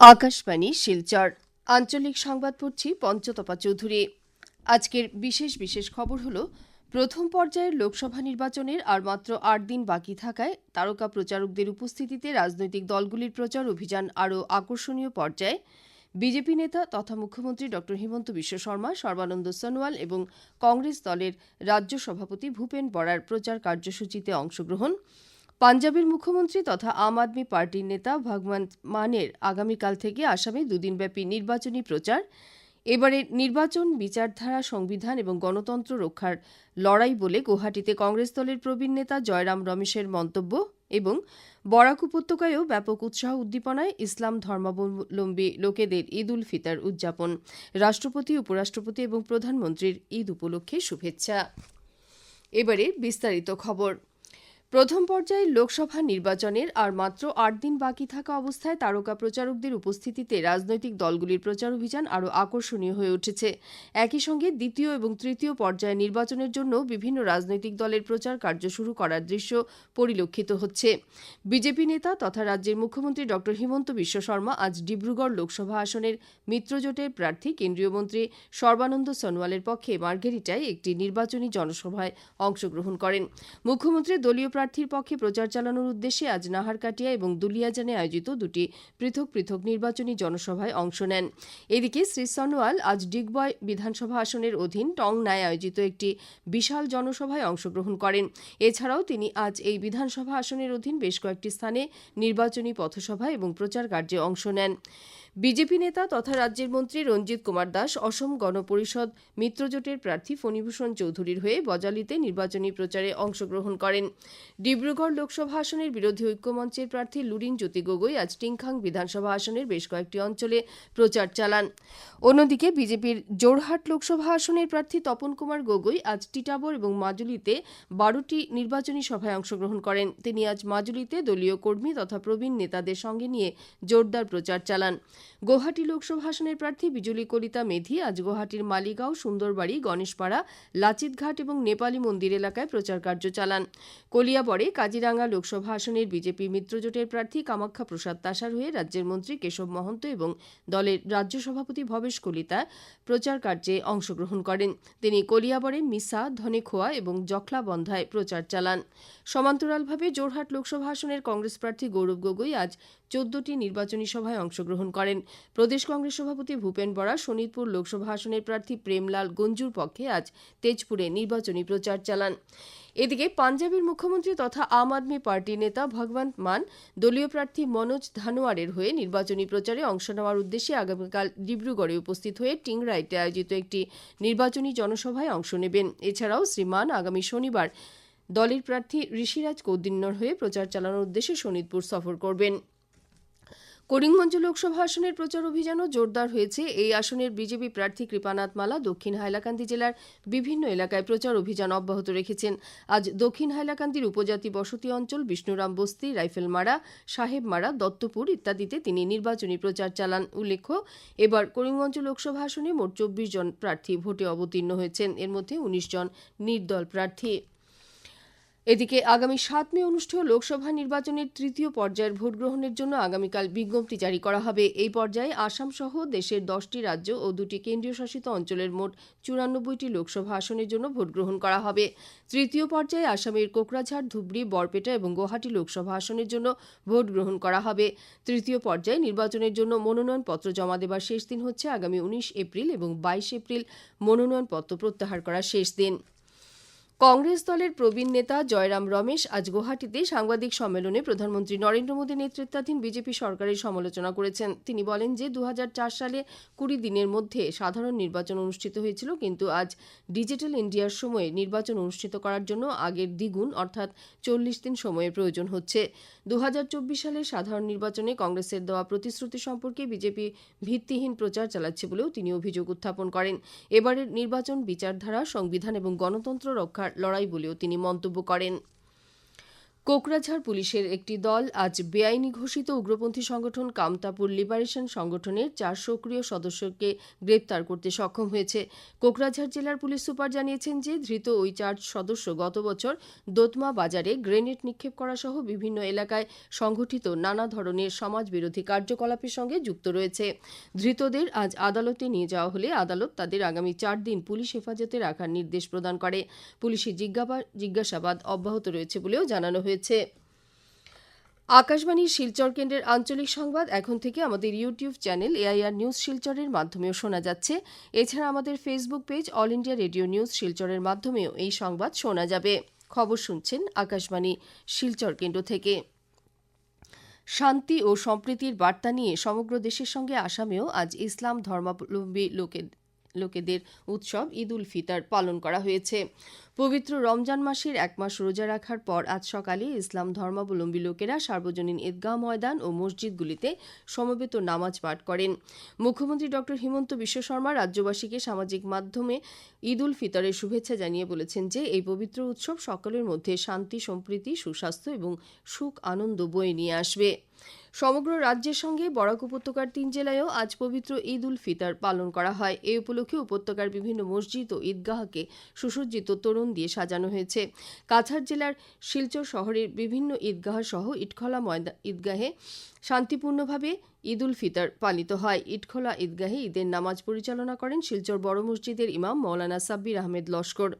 আকাশবাণী, শিলচর। আঞ্চলিক সংবাদ পড়ছি পঞ্চতপা চৌধুরী। আজকের বিশেষ বিশেষ খবর হলো, প্রথম পর্যায়ের লোকসভা নির্বাচনের আর মাত্র আট দিন বাকি থাকায় তারকা প্রচারকদের উপস্থিতিতে রাজনৈতিক দলগুলির প্রচার অভিযান আরও আকর্ষণীয় পর্যায়ে। বিজেপি নেতা তথা মুখ্যমন্ত্রী ড হিমন্ত বিশ্ব শর্মা, সর্বানন্দ সোনোয়াল এবং কংগ্রেস দলের রাজ্য সভাপতি ভূপেন বরার প্রচার কার্যসূচিতে অংশগ্রহণ। পাঞ্জাবের মুখ্যমন্ত্রী তথা আম আদমি পার্টির নেতা ভগবন্ত মানের আগামীকাল থেকে আসামে দুদিনব্যাপী নির্বাচনী প্রচার। এবারে নির্বাচন, বিচারধারা, সংবিধান এবং গণতন্ত্র রক্ষার লড়াই বলে গুয়াহাটিতে কংগ্রেস দলের প্রবীণ নেতা জয়রাম রমেশের মন্তব্য এবং বরাক উপত্যকায়ও ব্যাপক উৎসাহ উদ্দীপনায় ইসলাম ধর্মাবলম্বী লোকেদের ঈদ উল ফিতার উদযাপন। রাষ্ট্রপতি, উপরাষ্ট্রপতি এবং প্রধানমন্ত্রীর ঈদ উপলক্ষে শুভেচ্ছা। এবারে বিস্তারিত খবর। প্রথম পর্যায়ে লোকসভা নির্বাচনের আর মাত্র আট দিন বাকি থাকা অবস্থায় তারকা প্রচারকদের উপস্থিতিতে রাজনৈতিক দলগুলির প্রচার অভিযান আরও আকর্ষণীয় হয়ে উঠেছে। একই সঙ্গে দ্বিতীয় এবং তৃতীয় পর্যায়ে নির্বাচনের জন্য বিভিন্ন রাজনৈতিক দলের প্রচার কার্য শুরু করার দৃশ্য পরিলক্ষিত হচ্ছে। বিজেপি নেতা তথা রাজ্যের মুখ্যমন্ত্রী ড. হিমন্ত বিশ্ব শর্মা আজ ডিব্রুগড় লোকসভা আসনের মিত্রজোটের প্রার্থী কেন্দ্রীয় মন্ত্রী সর্বানন্দ সোনোয়ালের পক্ষে মার্গেরিটায় একটি নির্বাচনী জনসভায় অংশগ্রহণ করেন। মুখ্যমন্ত্রী দলীয় প্রার্থীর পক্ষে প্রচার চালানোর উদ্দেশ্যে আজ নাহারকাটিয়া এবং দুলিয়াজানে আয়োজিত দুটি পৃথক পৃথক নির্বাচনী জনসভায় অংশ নেন। এদিকে শ্রী সনোয়াল আজ ডিগবয় বিধানসভা আসনের অধীন টং নায় আয়োজিত একটি বিশাল জনসভায় অংশগ্রহণ করেন। এছাড়াও তিনি আজ এই বিধানসভা আসনের অধীন বেশ কয়েকটি স্থানে নির্বাচনী পথসভা এবং প্রচার কার্যে অংশ নেন। বিজেপি নেতা তথা রাজ্যের মন্ত্রী রঞ্জিত কুমার দাস অসম গণপরিষদ মিত্রজোটের প্রার্থী ফণীভূষণ চৌধুরীর হয়ে বজালিতে নির্বাচনী প্রচারে অংশগ্রহণ করেন। ডিব্রুগড় লোকসভা আসনের বিরোধী ঐক্যমঞ্চের প্রার্থী লুরিন জ্যোতি গগৈ আজ টিংখাং বিধানসভা আসনের বেশ কয়েকটি অঞ্চলে প্রচার চালান। অন্যদিকে বিজেপির জোরহাট লোকসভা আসনের প্রার্থী তপন কুমার গগৈ আজ টিটাবর এবং মাজুলিতে বারোটি নির্বাচনী সভায় অংশগ্রহণ করেন। তিনি আজ মাজুলিতে দলীয় কর্মী তথা প্রবীণ নেতাদের সঙ্গে নিয়ে জোরদার প্রচার চালান। গৌহাটি লোকসভা আসনের প্রার্থী বিজুলি কলিতা মেধি আজ গুয়াহাটির মালিগাঁও, সুন্দরবাড়ি, গণেশপাড়া, লাচিতঘাট এবং নেপালি মন্দির এলাকায় প্রচার কার্য চালান। কলিয়াবরে কাজিরাঙ্গা লোকসভা আসনের বিজেপি মিত্রজোটের প্রার্থী কামাখ্যা প্রসাদ তাসার হয়ে রাজ্যের মন্ত্রী কেশব মহন্ত এবং দলের রাজ্য সভাপতি ভবেশ কলিতা প্রচার কার্যে অংশগ্রহণ করেন। তিনি কলিয়াবরে মিসা, ধনেখোয়া এবং জখলাবন্ধায় প্রচার চালান। সমান্তরালভাবে জোরহাট লোকসভা আসনের কংগ্রেস প্রার্থী গৌরব গগৈ আজ চোদ্দটি নির্বাচনী সভায় অংশগ্রহণ করেন। প্রদেশ কংগ্রেস সভাপতি ভূপেন বরা শোনিতপুর লোকসভা আসনের প্রার্থী প্রেমলাল গঞ্জুর পক্ষে আজ তেজপুরে নির্বাচনী প্রচার চালান। এদিকে পাঞ্জাবের মুখ্যমন্ত্রী তথা আম আদমি পার্টির নেতা ভগবন্ত মান, দলীয় প্রার্থী মনোজ ধানোয়ারের হয়ে নির্বাচনী প্রচারে অংশ নেওয়ার উদ্দেশ্যে আগামীকাল ডিব্রুগড়ে উপস্থিত হয়ে টিংরাইতে আয়োজিত একটি নির্বাচনী জনসভায় অংশ নেবেন। এছাড়াও শ্রী মান আগামী শনিবার দলের প্রার্থী ঋষিরাজ কৌদিন্যর হয়ে প্রচার চালানোর উদ্দেশ্যে শোনিতপুর সফর করবেন। করিমগঞ্জ লোকসভা আসনের প্রচার অভিযানও জোরদার হয়েছে। এই আসনের বিজেপি প্রার্থী কৃপানাথ মালা দক্ষিণ হাইলাকান্দি জেলার বিভিন্ন এলাকায় প্রচার অভিযান অব্যাহত রেখেছেন। আজ দক্ষিণ হাইলাকান্দির উপজাতি বসতি অঞ্চল বিষ্ণুরাম বস্তি, রাইফেলমারা, সাহেবমারা, দত্তপুর ইত্যাদিতে তিনি নির্বাচনী প্রচার চালান। উল্লেখ্য, এবার করিমগঞ্জ লোকসভা আসনে মোট চব্বিশ জন প্রার্থী ভোটে অবতীর্ণ হয়েছেন। এর মধ্যে উনিশ জন নির্দল প্রার্থী। এদিকে আগামী সাত মে অনুষ্ঠেয় লোকসভা নির্বাচনের তৃতীয় পর্যায়ের ভোট গ্রহণের জন্য আগামীকাল বিজ্ঞপ্তি জারি করা হবে। এই পর্যায়ে আসাম সহ দেশের দশটি রাজ্য ও দুটি কেন্দ্রীয় শাসিত অঞ্চলের মোট চুরানব্বইটি লোকসভা আসনের জন্য ভোট গ্রহণ করা হবে। তৃতীয় পর্যায়ে আসামের কোকরাঝাড়, ধুবড়ি, বরপেটা এবং গুয়াহাটি লোকসভা আসনের জন্য ভোট গ্রহণ করা হবে। তৃতীয় পর্যায়ে নির্বাচনের জন্য মনোনয়নপত্র জমা দেবার শেষ দিন হচ্ছে আগামী উনিশ এপ্রিল এবং বাইশ এপ্রিল মনোনয়নপত্র প্রত্যাহার করার শেষ দিন। কংগ্রেস দলের প্রবীণ নেতা জয়রাম রমেশ আজ গুয়াহাটিতে সাংবাদিক সম্মেলনে প্রধানমন্ত্রী নরেন্দ্র মোদী নেতৃত্বাধীন বিজেপি সরকারের সমালোচনা করেছেন। তিনি বলেন যে দু হাজার চার সালে কুড়ি দিনের মধ্যে সাধারণ নির্বাচন অনুষ্ঠিত হয়েছিল, কিন্তু আজ ডিজিটাল ইন্ডিয়ার সময়ে নির্বাচন অনুষ্ঠিত করার জন্য আগের দ্বিগুণ, অর্থাৎ চল্লিশ দিন সময়ের প্রয়োজন হচ্ছে। দু হাজার চব্বিশ সালের সাধারণ নির্বাচনে কংগ্রেসের দেওয়া প্রতিশ্রুতি সম্পর্কে বিজেপি ভিত্তিহীন প্রচার চালাচ্ছে বলেও তিনি অভিযোগ উত্থাপন করেন। এবারের নির্বাচন বিচারধারা, সংবিধান এবং গণতন্ত্র রক্ষার লড়াই বলেও তিনি মন্তব্য করেন। কোকরাঝাড় পুলিশের একটি দল আজ বেআইনি ঘোষিত উগ্রপন্থী সংগঠন কামতাপুর লিবারেশন সংগঠনের চার সক্রিয় সদস্যকে গ্রেপ্তার করতে সক্ষম হয়েছে। কোকরাঝাড় জেলার পুলিশ সুপার জানিয়েছেন যে, ধৃত ওই চার সদস্য গত বছর দোতমা বাজারে গ্রেনেড নিক্ষেপ করা সহ বিভিন্ন এলাকায় সংঘটিত নানা ধরনের সমাজবিরোধী কার্যকলাপের সঙ্গে যুক্ত রয়েছে। ধৃতদের আজ আদালতে নিয়ে যাওয়া হলে আদালত তাদের আগামী চার দিন পুলিশ হেফাজতে রাখার নির্দেশ প্রদান করে। পুলিশি জিজ্ঞাসাবাদ অব্যাহত রয়েছে বলেও জানানো হয়েছে। হয়েছে আকাশবাণীর শিলচর কেন্দ্রের আঞ্চলিক সংবাদ এখন থেকে আমাদের ইউটিউব চ্যানেল এআইআর নিউজ শিলচরের মাধ্যমেও শোনা যাচ্ছে। এছাড়া আমাদের Facebook page all India radio news শিলচরের মাধ্যমেও এই সংবাদ শোনা যাবে। খবর শুনছেন আকাশবাণী শিলচর কেন্দ্র থেকে। শান্তি ও সম্প্রীতির বার্তা নিয়ে সমগ্র দেশের সঙ্গে আসামেও আজ ইসলাম ধর্মাবলম্বী লোকের লোকেদের উৎসব ঈদ উল ফিতর পালন করা হয়েছে। পবিত্র রমজান মাসের এক মাস রোজা রাখার পর আজ সকালে ইসলাম ধর্মাবলম্বী লোকেরা সার্বজনীন ঈদগাহ ময়দান ও মসজিদগুলিতে সমবেত নামাজ পাঠ করেন। মুখ্যমন্ত্রী ড হিমন্ত বিশ্ব শর্মা রাজ্যবাসীকে সামাজিক মাধ্যমে ঈদ উল ফিতরের শুভেচ্ছা জানিয়ে বলেছেন যে, এই পবিত্র উৎসব সকলের মধ্যে শান্তি, সম্প্রীতি, সুস্বাস্থ্য এবং সুখ আনন্দ বয়ে নিয়ে আসবে। সমগ্র রাজ্যের সঙ্গে বরাক উপত্যকার তিন জেলায়ও আজ পবিত্র ঈদ উল ফিতর পালন করা হয়। এই উপলক্ষে উপত্যকার বিভিন্ন মসজিদ ও ঈদগাহকে সুসজ্জিত তরুণ দিয়ে সাজানো হয়েছে। কাছাড় জেলার শিলচর শহরের বিভিন্ন ঈদগাহ সহ ইটখলা ময়দা ঈদগাহে শান্তিপূর্ণভাবে ঈদ উল ফিতর পালিত হয়। ইটখোলা ঈদগাহে ঈদের নামাজ পরিচালনা করেন শিলচর বড় মসজিদের ইমাম মৌলানা সাব্বির আহমেদ লস্কর।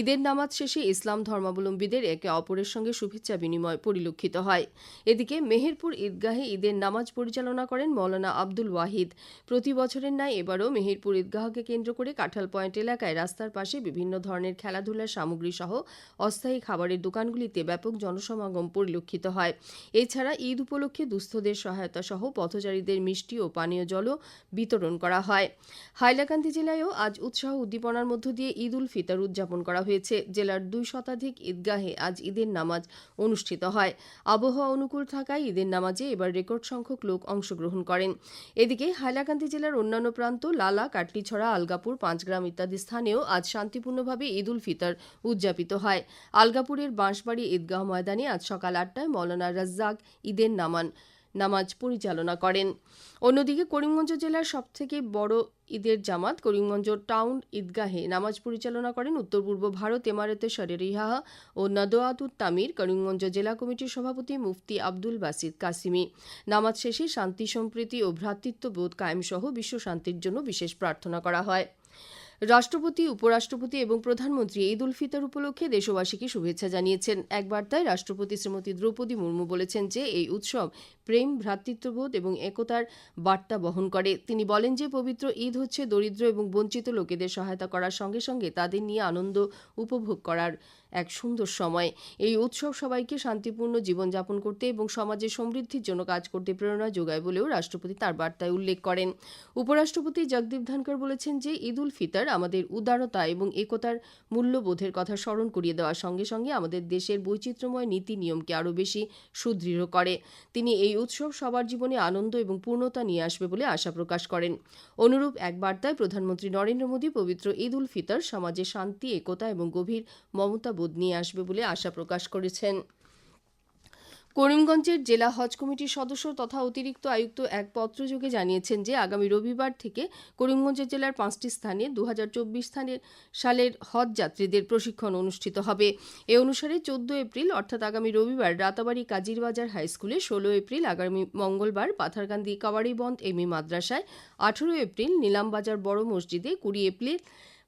ঈদের নামাজ শেষে ইসলাম ধর্মাবলম্বীদের একে অপরের সঙ্গে শুভেচ্ছা বিনিময় পরিলক্ষিত হয়। এদিকে মেহেরপুর ঈদগাহে ঈদের নামাজ পরিচালনা করেন মৌলানা আব্দুল ওয়াহিদ। প্রতি বছরের ন্যায় এবারও মেহেরপুর ঈদগাহকে কেন্দ্র করে কাঁঠাল পয়েন্ট এলাকায় রাস্তার পাশে বিভিন্ন ধরনের খেলাধুলার সামগ্রী সহ অস্থায়ী খাবারের দোকানগুলিতে ব্যাপক জনসমাগম পরিলক্ষিত হয়। এছাড়া ঈদ উপলক্ষে দুস্থদের সহায়তা সহ পথচারীদের মিষ্টি ও পানীয় জলও বিতরণ করা হয়। হাইলাকান্দি জেলায়ও আজ উৎসাহ উদ্দীপনার মধ্য দিয়ে ঈদ উল ফিতর উদযাপন করা হয়েছে। জেলার দুই শতাধিক ঈদগাহে আজ ঈদের নামাজ অনুষ্ঠিত হয়। আবহাওয়া অনুকূল থাকায় ঈদের নামাজে এবার রেকর্ড সংখ্যক লোক অংশগ্রহণ করেন। এদিকে হাইলাকান্দি জেলার অন্যান্য প্রান্ত লালা, কাটলিছড়া, আলগাপুর, পাঁচগ্রাম ইত্যাদি স্থানেও আজ শান্তিপূর্ণভাবে ঈদ উল ফিতর উদযাপিত হয়। আলগাপুরের বাঁশবাড়ি ঈদগাহ ময়দানে আজ সকাল আটটায় মৌলানা রাজ্জাক ঈদের নামান নামাজ পরিচালনা করেন। অন্যদিকে করিমগঞ্জ জেলার সবথেকে বড় ঈদের জামাত করিমগঞ্জ টাউন ঈদগাহে নামাজ পরিচালনা করেন। উত্তর পূর্ব ভারত এমারতে শরের ইহাহা ও নদোয়াতুর তামির করিমগঞ্জ জেলা কমিটির সভাপতি মুফতি আব্দুল বাসিদ কাসিমি। নামাজ শেষে শান্তি সম্প্রীতি ও ভ্রাতৃত্ববোধ কায়েমসহ বিশ্ব শান্তির জন্য বিশেষ প্রার্থনা করা হয়। রাষ্ট্রপতি, উপরাষ্ট্রপতি এবং প্রধানমন্ত্রী ঈদ উল ফিতর উপলক্ষে দেশবাসীকে শুভেচ্ছা জানিয়েছেন। এক বার্তায় রাষ্ট্রপতি শ্রীমতী দ্রৌপদী মুর্মু বলেছেন যে, এই উৎসব প্রেম, ভ্রাতৃত্ববোধ এবং একতার বার্তা বহন করে। তিনি বলেন যে, পবিত্র ঈদ হচ্ছে দরিদ্র এবং বঞ্চিত লোকেদের সহায়তা করার সঙ্গে সঙ্গে তাদের নিয়ে আনন্দ উপভোগ করার এক সুন্দর সময়। এই উৎসব সবাইকে শান্তিপূর্ণ জীবনযাপন করতে এবং সমাজের সমৃদ্ধির জন্য কাজ করতে প্রেরণা যোগায় বলেও রাষ্ট্রপতি তার বার্তায় উল্লেখ করেন। উপরাষ্ট্রপতি জগদীপ ধনকর বলেছেন যে, ঈদ উল ফিতর আমাদের উদারতা এবং একতার মূল্যবোধের কথা স্মরণ করিয়ে দেওয়ার সঙ্গে সঙ্গে আমাদের দেশের বৈচিত্র্যময় নীতি নিয়মকে আরও বেশি সুদৃঢ় করে। তিনি এই উৎসব সবার জীবনে আনন্দ এবং পূর্ণতা নিয়ে আসবে বলে আশা প্রকাশ করেন। অনুরূপ এক বার্তায় প্রধানমন্ত্রী নরেন্দ্র মোদী পবিত্র ঈদ উল ফিতর সমাজে শান্তি, একতা এবং গভীর মমতাবোধ নিয়ে আসবে বলে আশা প্রকাশ করেছেন। করিমগঞ্জের জেলা হজ কমিটির সদস্য তথা অতিরিক্ত আয়ুক্ত এক পত্রযোগে জানিয়েছেন যে, আগামী রবিবার থেকে করিমগঞ্জ জেলার পাঁচটি স্থানে দু স্থানের সালের হজ যাত্রীদের প্রশিক্ষণ অনুষ্ঠিত হবে। এ অনুসারে চোদ্দ এপ্রিল, অর্থাৎ আগামী রবিবার, রাতাবাড়ি কাজিরবাজার হাইস্কুলে ষোলো এপ্রিল, আগামী মঙ্গলবার পাথারকান্দি কাওয়ারিবন্ধ এমই মাদ্রাসায়, আঠেরো এপ্রিল, নিলামবাজার বড় মসজিদে কুড়ি এপ্রিল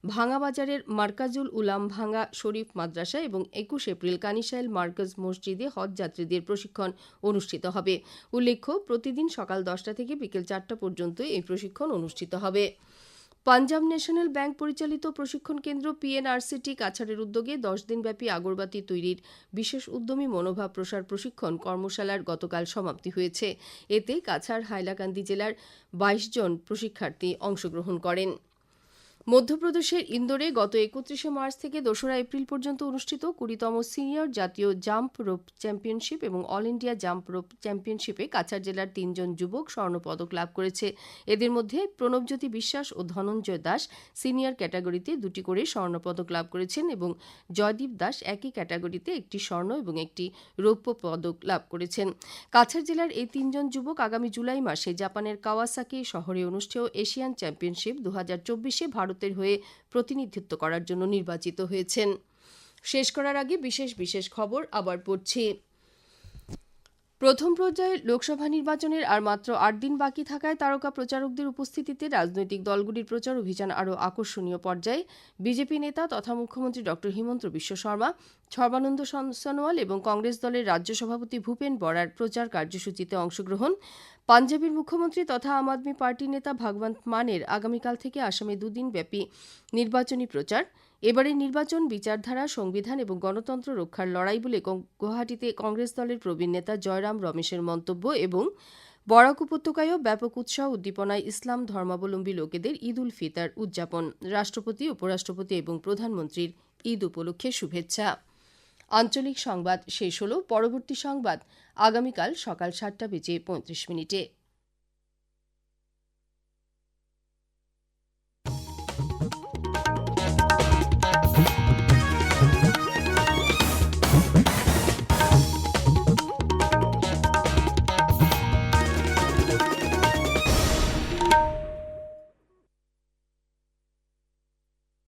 ভাঙাবাজারের মার্কাজুল উলাম ভাঙ্গা শরীফ মাদ্রাসা এবং একুশ এপ্রিল কানিসাইল মার্কাজ মসজিদে হজ যাত্রীদের প্রশিক্ষণ অনুষ্ঠিত হবে। উল্লেখ্য, প্রতিদিন সকাল দশটা থেকে বিকেল চারটা পর্যন্ত এই প্রশিক্ষণ অনুষ্ঠিত হবে। পাঞ্জাব ন্যাশনাল ব্যাংক পরিচালিত প্রশিক্ষণ কেন্দ্র পিএনআরসিটি কাছাড়ের উদ্যোগে দশ দিনব্যাপী আগরবাতি তৈরির বিশেষ উদ্যমী মনোভাব প্রসার প্রশিক্ষণ কর্মশালার গতকাল সমাপ্তি হয়েছে। এতে কাছাড় হাইলাকান্দি জেলার বাইশ জন প্রশিক্ষার্থী অংশগ্রহণ করেন। মধ্যপ্রদেশের ইন্দোরে গত একত্রিশে মার্চ থেকে দোসরা এপ্রিল পর্যন্ত অনুষ্ঠিত কুড়িতম সিনিয়র জাতীয় জাম্প রোপ চ্যাম্পিয়নশিপ এবং অল ইন্ডিয়া জাম্প রোপ চ্যাম্পিয়নশিপে কাছাড় জেলার তিনজন যুবক স্বর্ণপদক লাভ করেছে। এদের মধ্যে প্রণবজ্যোতি বিশ্বাস ও ধনঞ্জয় দাস সিনিয়র ক্যাটাগরিতে দুটি করে স্বর্ণপদক লাভ করেছেন এবং জয়দীপ দাস একই ক্যাটাগরিতে একটি স্বর্ণ এবং একটি রৌপ্য পদক লাভ করেছেন। কাছাড় জেলার এই তিনজন যুবক আগামী জুলাই মাসে জাপানের কাওয়াসাকি শহরে অনুষ্ঠেয় এশিয়ান চ্যাম্পিয়নশিপ দু হাজার চব্বিশে ভারতের হয়ে প্রতিনিধিত্ব করার জন্য নির্বাচিত হয়েছেন। শেষ করার আগে বিশেষ বিশেষ খবর আবার পড়ছি। প্রথম পর্যায়ে লোকসভা নির্বাচনের আর মাত্র আট দিন বাকি থাকায় তারকা প্রচারকদের উপস্থিতিতে রাজনৈতিক দলগুলির প্রচার অভিযান আরও আকর্ষণীয় পর্যায়ে। বিজেপি নেতা তথা মুখ্যমন্ত্রী ড হিমন্ত বিশ্ব শর্মা, সর্বানন্দ সনোয়াল এবং কংগ্রেস দলের রাজ্য সভাপতি ভূপেন বরার প্রচার কার্যসূচিতে অংশগ্রহণ। পাঞ্জাবের মুখ্যমন্ত্রী তথা আম আদমি পার্টির নেতা ভাগবন্ত মানের আগামীকাল থেকে আসামে দুদিন ব্যাপী নির্বাচনী প্রচার। এবারের নির্বাচন, বিচারধারা, সংবিধান এবং গণতন্ত্র রক্ষার লড়াই বলে গুয়াহাটিতে কংগ্রেস দলের প্রবীণ নেতা জয়রাম রমেশের মন্তব্য এবং বরাক উপত্যকায়ও ব্যাপক উৎসাহ, উদ্দীপনায় ইসলাম ধর্মাবলম্বী লোকেদের ঈদ উল ফিতার উদযাপন। রাষ্ট্রপতি, উপরাষ্ট্রপতি এবং প্রধানমন্ত্রীর ঈদ উপলক্ষে শুভেচ্ছা। আঞ্চলিক সংবাদ শেষ হল। পরবর্তী সংবাদ আগামীকাল সকাল সাতটা বেজে পঁয়ত্রিশ মিনিটে।